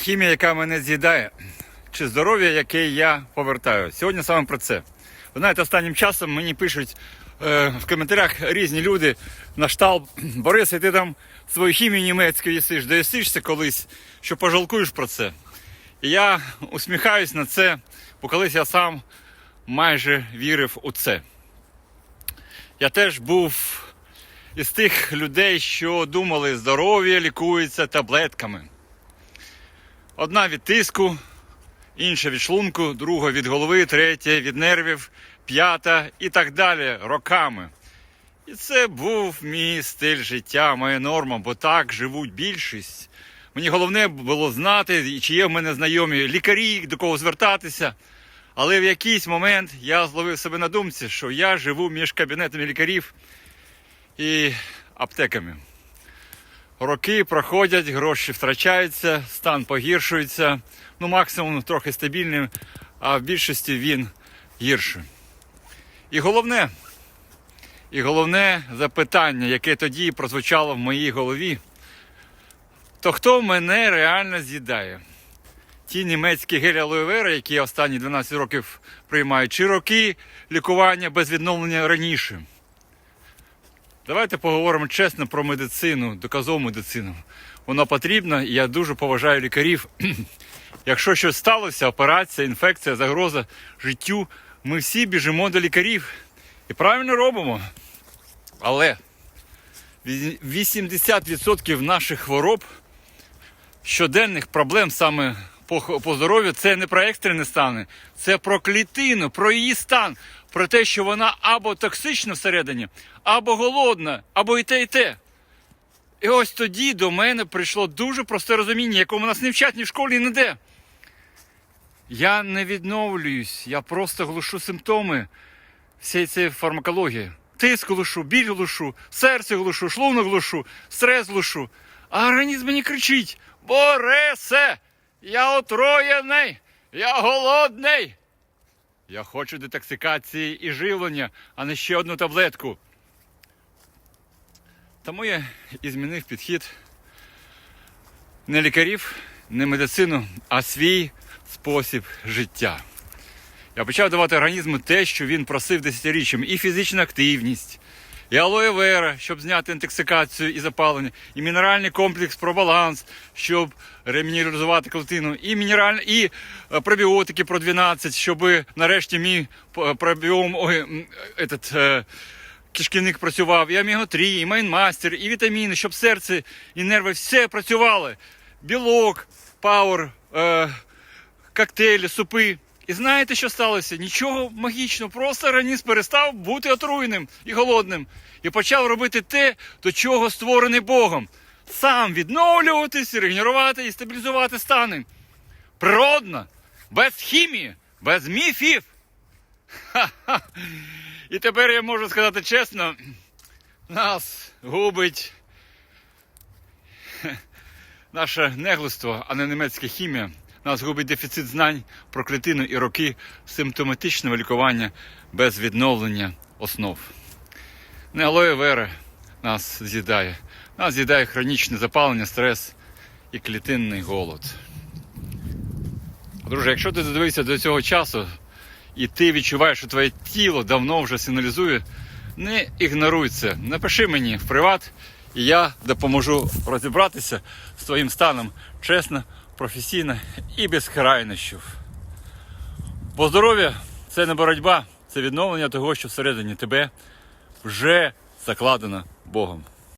хімія, яка мене з'їдає, чи здоров'я, яке я повертаю. Сьогодні саме про це. Ви знаєте, останнім часом мені пишуть е, в коментарях різні люди на штал Борисе, ти там свою хімію німецьку їсиш, доїсишся колись, що пожалкуєш про це. І я усміхаюсь на це, бо колись я сам майже вірив у це. Я теж був із тих людей, що думали, здоров'я лікується таблетками. Одна від тиску, інша від шлунку, друга від голови, третя від нервів, п'ята і так далі роками. І це був мій стиль життя, моя норма, бо так живуть більшість. Мені головне було знати, чи є в мене знайомі лікарі, до кого звертатися. Але в якийсь момент я зловив себе на думці, що я живу між кабінетами лікарів і аптеками. Роки проходять, гроші втрачаються, стан погіршується. Ну, максимум трохи стабільним, а в більшості він гірше. І головне, і головне запитання, яке тоді прозвучало в моїй голові, то хто мене реально з'їдає? Ті німецькі гелі алоєвери, які останні 12 років приймаю, чи роки лікування без відновлення раніше. Давайте поговоримо чесно про медицину, доказову медицину. Вона потрібна, і я дуже поважаю лікарів. Якщо щось сталося, операція, інфекція, загроза життю, ми всі біжимо до лікарів і правильно робимо. Але 80% наших хвороб, щоденних проблем саме по, по здоров'ю, це не про екстрені стани, це про клітину, про її стан, про те, що вона або токсична всередині, або голодна, або і те, і те. І ось тоді до мене прийшло дуже просте розуміння, якому нас не вчать ні в школі, ні де. Я не відновлююсь, я просто глушу симптоми всієї цієї фармакології. Тиск глушу, біль глушу, серце глушу, шлунок глушу, стрес глушу. А організм мені кричить: Боресе! Я отруєний! Я голодний! Я хочу детоксикації і живлення, а не ще одну таблетку. Тому я і змінив підхід не лікарів, не медицину, а свій спосіб життя. Я почав давати організму те, що він просив десятиріччям, і фізична активність, і алоє вера, щоб зняти інтоксикацію і запалення, і мінеральний комплекс про баланс, щоб ремінералізувати клетину, і мінеральні, і е, пробіотики про 12, щоб нарешті мій пробіом ой, этот, е, кишківник працював, і омега-3, і майнмастер, і вітаміни, щоб серце і нерви все працювали. Білок, пауер, е, коктейлі, супи. І знаєте, що сталося? Нічого магічного, просто організм перестав бути отруєним і голодним. І почав робити те, до чого створений Богом. Сам відновлюватись, регенерувати і стабілізувати стани. Природно, без хімії, без міфів. Ха-ха. І тепер я можу сказати чесно, нас губить наше неглиство, а не німецька хімія. Нас губить дефіцит знань про клітину і роки симптоматичного лікування без відновлення основ. Не алоє вера нас з'їдає. Нас з'їдає хронічне запалення, стрес і клітинний голод. Друже, якщо ти додивився до цього часу і ти відчуваєш, що твоє тіло давно вже сигналізує, не ігноруй це. Напиши мені в приват, і я допоможу розібратися з твоїм станом чесно, професійно і без крайнощів. Бо здоров'я це не боротьба, це відновлення того, що всередині тебе вже закладено Богом.